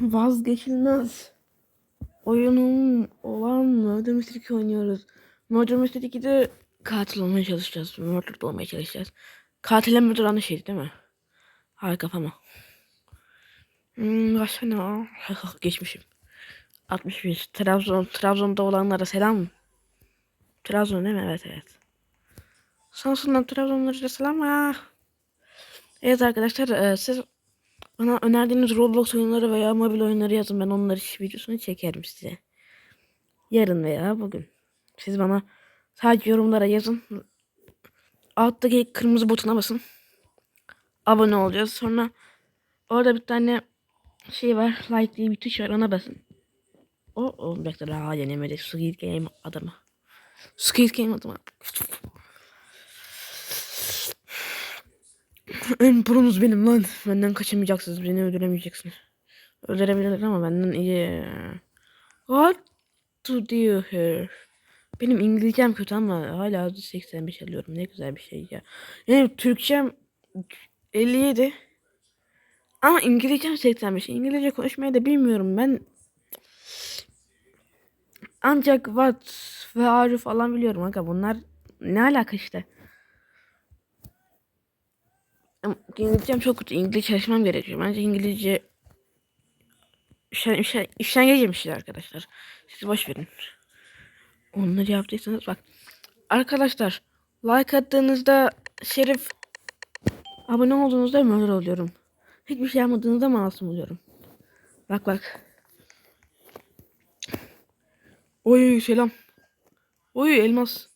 vazgeçilmez oyunum olan Murder Mystery 2 oynuyoruz. Murder Mystery 2'de katil olmaya çalışacağız. Murder olmaya çalışacağız. Katille murder aynı şey değil mi? Hayır kafama. Hmm, başka ne var? Geçmişim. 61. Trabzon, Trabzon'da olanlara selam. Trabzon değil mi? Evet evet. Samsun'dan Trabzonlara selam. Ah. Evet arkadaşlar e, siz bana önerdiğiniz Roblox oyunları veya mobil oyunları yazın. Ben onları videosunu çekerim size. Yarın veya bugün. Siz bana sadece yorumlara yazın. Alttaki kırmızı butona basın. Abone olacağız. Sonra orada bir tane şey var. Like diye bir tuş var. Ona basın. O, o bir dakika daha denemedi. Squid Game adamı. Squid Game adamı. En pronuz benim lan. Benden kaçamayacaksınız. Beni öldüremeyeceksiniz. Öldürebilirler ama benden iyi. What to do here? Benim İngilizcem kötü ama hala 85 alıyorum. Ne güzel bir şey ya. Yani Türkçem 57. Ama İngilizcem 85. İngilizce konuşmayı da bilmiyorum ben. Ancak what ve are falan biliyorum aga bunlar ne alaka işte. İngilizcem çok kötü. İngilizce çalışmam gerekiyor. Bence İngilizce işten, işten, geçirmişler arkadaşlar. Siz boş verin. Onları yaptıysanız bak. Arkadaşlar like attığınızda Şerif abone olduğunuzda murder oluyorum. Hiçbir şey yapmadığınızda masum oluyorum. Bak bak. Oy selam. Oy elmas.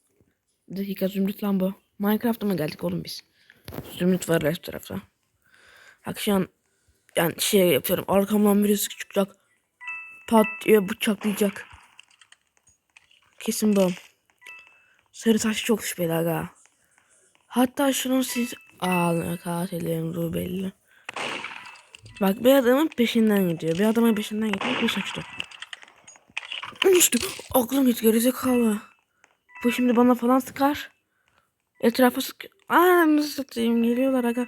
Bir dakika zümrüt lan bu. Minecraft'a mı geldik oğlum biz? Zümrüt var her tarafta. An yani şey yapıyorum. Arkamdan birisi çıkacak. Pat diye bıçaklayacak. Kesin bu. Sarı taş çok şüpheli aga. Hatta şunu siz... Aa katilin ruhu belli. Bak bir adamın peşinden gidiyor. Bir adamın peşinden gidiyor. Bir saçtı. İşte aklım gitti gerizekalı. Bu şimdi bana falan sıkar. Etrafa sık... Aa nasıl satayım geliyorlar aga.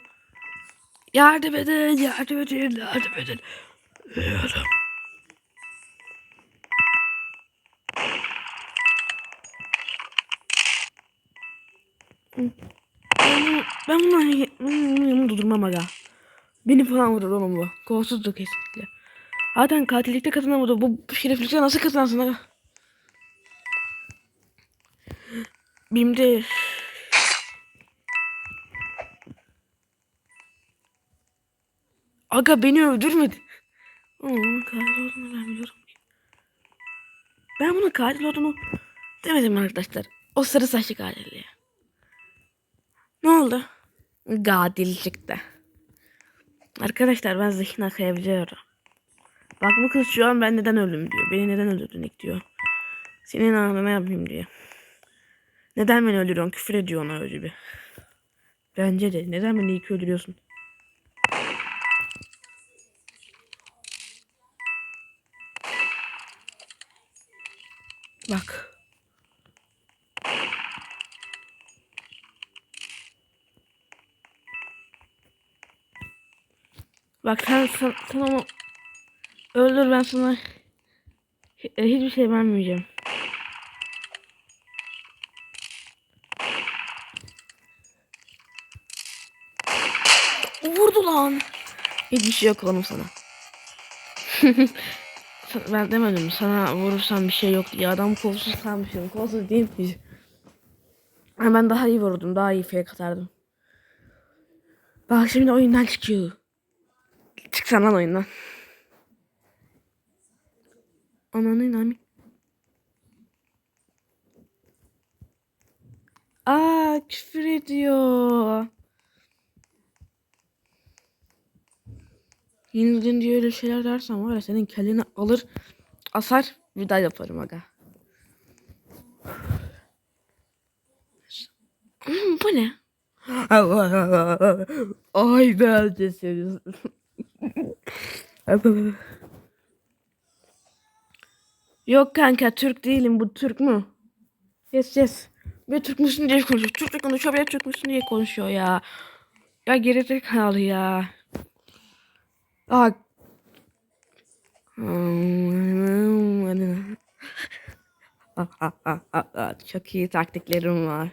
Yardım edin yardım edin yardım edin. Yardım. Ben, ben bunu, bunu durdurmam aga. Beni falan vurur oğlum bu. Kolsuzdu kesinlikle. Zaten katillikte kazanamadı. Bu, bu şereflikte nasıl kazansın aga? Bim'de Aga beni öldürmedi. Onun katil olduğunu ben biliyorum. Ben bunun katil olduğunu demedim arkadaşlar. O sarı saçlı katilliği. Ne oldu? Katil çıktı. Arkadaşlar ben zihin akayabiliyorum. Bak bu kız şu an ben neden öldüm diyor. Beni neden öldürdün diyor. Senin anına yapayım diyor. Neden beni öldürüyorsun? Küfür ediyor ona öyle bir. Bence de. Neden beni ilk öldürüyorsun? Bak. Bak sen, sen, sen onu öldür ben sana hi- hiçbir şey vermeyeceğim. Vurdu lan. Hiçbir şey yok oğlum sana. ben demedim sana vurursam bir şey yok diye adam kolsuz kalmışım. Kolsuz değil mi? Ama ben daha iyi vurdum. Daha iyi fake atardım. Bak şimdi oyundan çıkıyor. Çıksan lan oyundan. Ananı nani? Aa küfür ediyor. Yenildin diye öyle şeyler dersen var ya senin kelleni alır asar daha yaparım aga. Hmm, Bu ne? Ay ben de seviyorsun. Yok kanka Türk değilim bu Türk mü? Yes yes. Bir Türk müsün diye konuşuyor. Türkçe konuşuyor bir Türk müsün diye konuşuyor ya. Ya gerizekalı ya. Aa, Çok iyi taktiklerim var.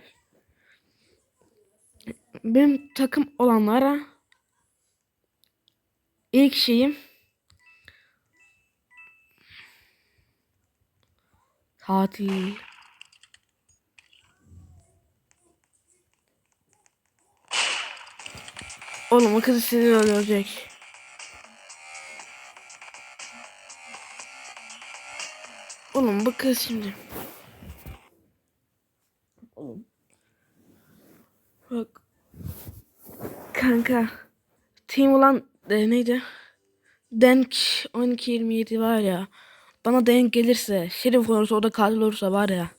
Benim takım olanlara ilk şeyim tatil. Oğlum o kızı sizi öldürecek. Oğlum bu kız şimdi. Oğlum. Bak. Kanka. Team olan e, neydi? Denk 1227 var ya. Bana denk gelirse, şerif olursa o da katil olursa var ya.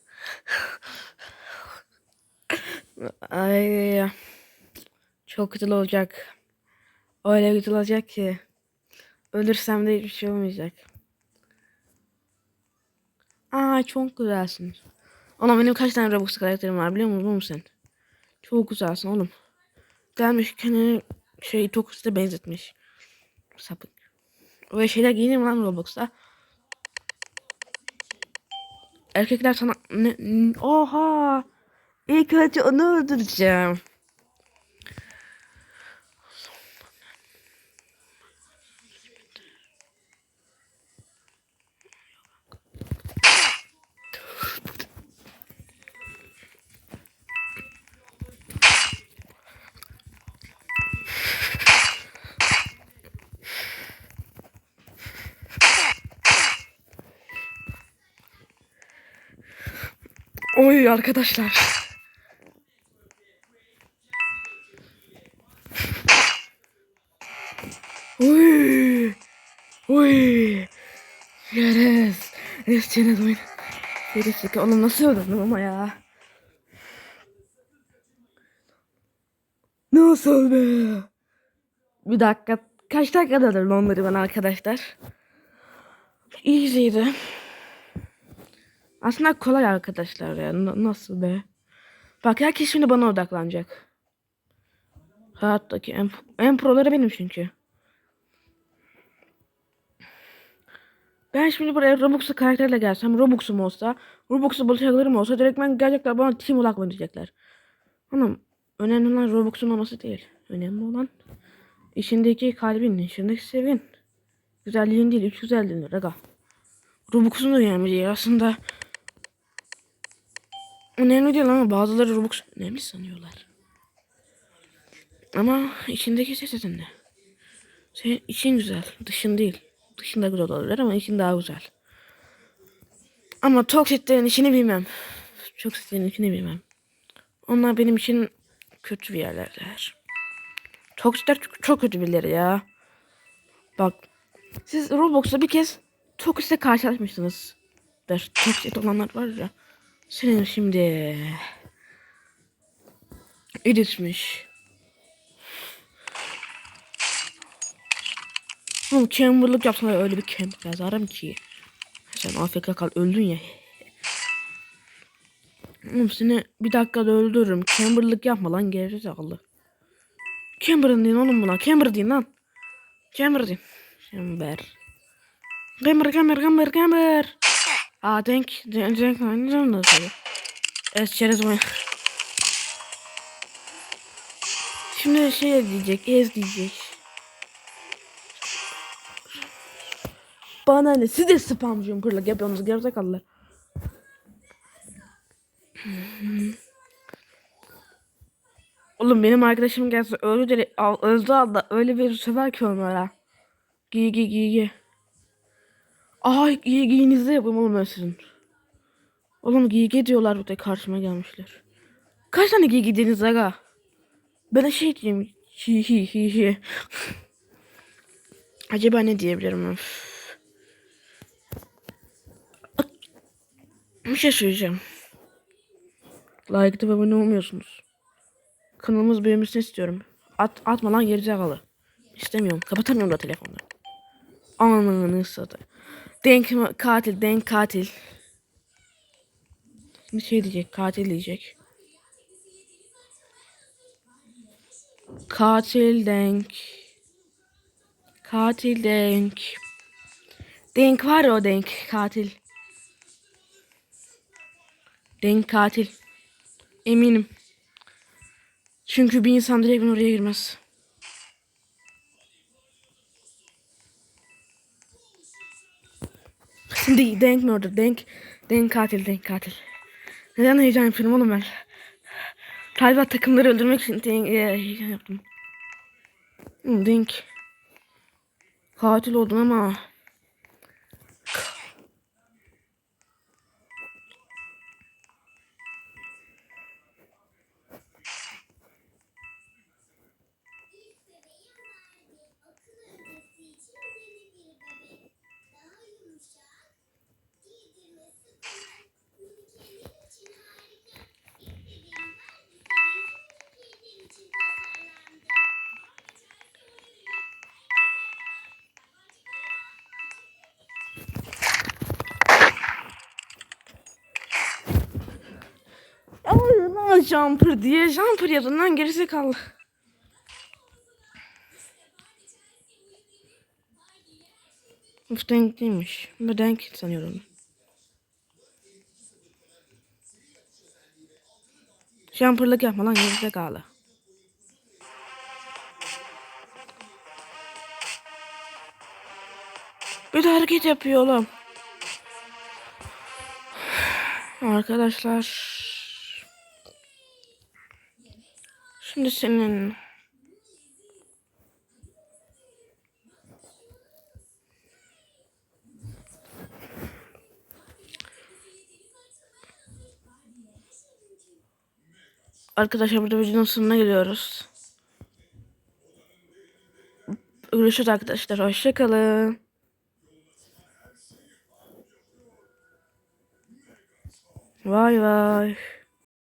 Ay. Çok güzel olacak. Öyle güzel olacak ki. Ölürsem de hiçbir şey olmayacak. Aa çok güzelsin. Oğlum benim kaç tane Robux karakterim var biliyor musun, musun sen? Çok güzelsin oğlum. Gelmiş kendini şey Tokus'ta benzetmiş. Sapık. Öyle şeyler giyinir lan Roblox'ta? Erkekler sana ne, oha ilk önce onu öldüreceğim. Oy arkadaşlar. Oy. Oy. Yes. Yes çene oyun. Dakika oğlum nasıl öldürdüm ama ya. Nasıl be? Bir dakika. Kaç dakikada öldürdüm onları ben arkadaşlar. Easy'ydi. Aslında kolay arkadaşlar ya. N- nasıl be? Bak herkes şimdi bana odaklanacak. Hayattaki en, en proları benim çünkü. Ben şimdi buraya Robux'lu karakterle gelsem, Robux'um olsa, Robux'lu bıçaklarım olsa direkt ben gelecekler bana team olarak oynayacaklar. Hanım, önemli olan Robux'un olması değil. Önemli olan içindeki kalbin, içindeki sevgin. Güzelliğin değil, üç güzelliğin. Raga. Robux'un da önemli değil. Aslında önemli değil ama bazıları Robux önemli sanıyorlar. Ama içindeki ses önemli. Senin için güzel, dışın değil. Dışın da güzel olabilir ama için daha güzel. Ama toksitlerin işini bilmem. Toksitlerin işini bilmem. Onlar benim için kötü bir yerlerler. Toksitler çok, çok kötü birileri ya. Bak. Siz Roblox'ta bir kez Toksit'le karşılaşmışsınız. Der. Toksit olanlar var ya. Senin şimdi... Editmiş. Oğlum chamberlık yapsana öyle bir camp yazarım ki. Sen AFK kal öldün ya. Oğlum seni bir dakikada öldürürüm. Chamberlık yapma lan gerizekalı. Chamber'ın deyin oğlum buna. Chamber deyin lan. Chamber deyin. Chamber. Chamber, Chamber, Chamber, Chamber. Aa denk, denk, denk, oynayacağım da tabii. Evet çerez mi? Şimdi şey diyecek, ez diyecek. Bana ne? Siz de spam jumper'lık yapıyorsunuz gerizekalılar. Oğlum benim arkadaşım gelse öyle de öldü aldı öyle bir sever ki onlara. Giy giy giy giy. Ay giy giyinizi yapayım oğlum ben sizin. Oğlum giy giy diyorlar burada karşıma gelmişler. Kaç tane giy giydiniz aga? Ben şey diyeyim. Hi hi hi hi. Acaba ne diyebilirim? Öf. Bir şey söyleyeceğim. Like'da abone olmuyorsunuz. Kanalımız büyümesini istiyorum. At, atma lan gerizekalı. İstemiyorum. Kapatamıyorum da telefonu. Ananı satı. Denk katil, denk katil. Şimdi şey diyecek, katil diyecek. Katil denk. Katil denk. Denk var o denk katil. Denk katil. Eminim. Çünkü bir insan direkt oraya girmez. Şimdi denk orada? Denk. Denk katil, denk katil. Neden heyecan yapıyorum oğlum ben? Galiba takımları öldürmek için denk, e, heyecan yaptım. Denk. Katil oldum ama. Allah jumper diye jumper yazın lan gerisi kaldı. Uf denk değilmiş. Ben denk sanıyorum. Jumperlık yapma lan gerisi kaldı. Bir de hareket yapıyor oğlum. Arkadaşlar. Şimdi senin Arkadaşlar burada videonun sonuna geliyoruz. Görüşürüz arkadaşlar. Hoşçakalın. Vay vay.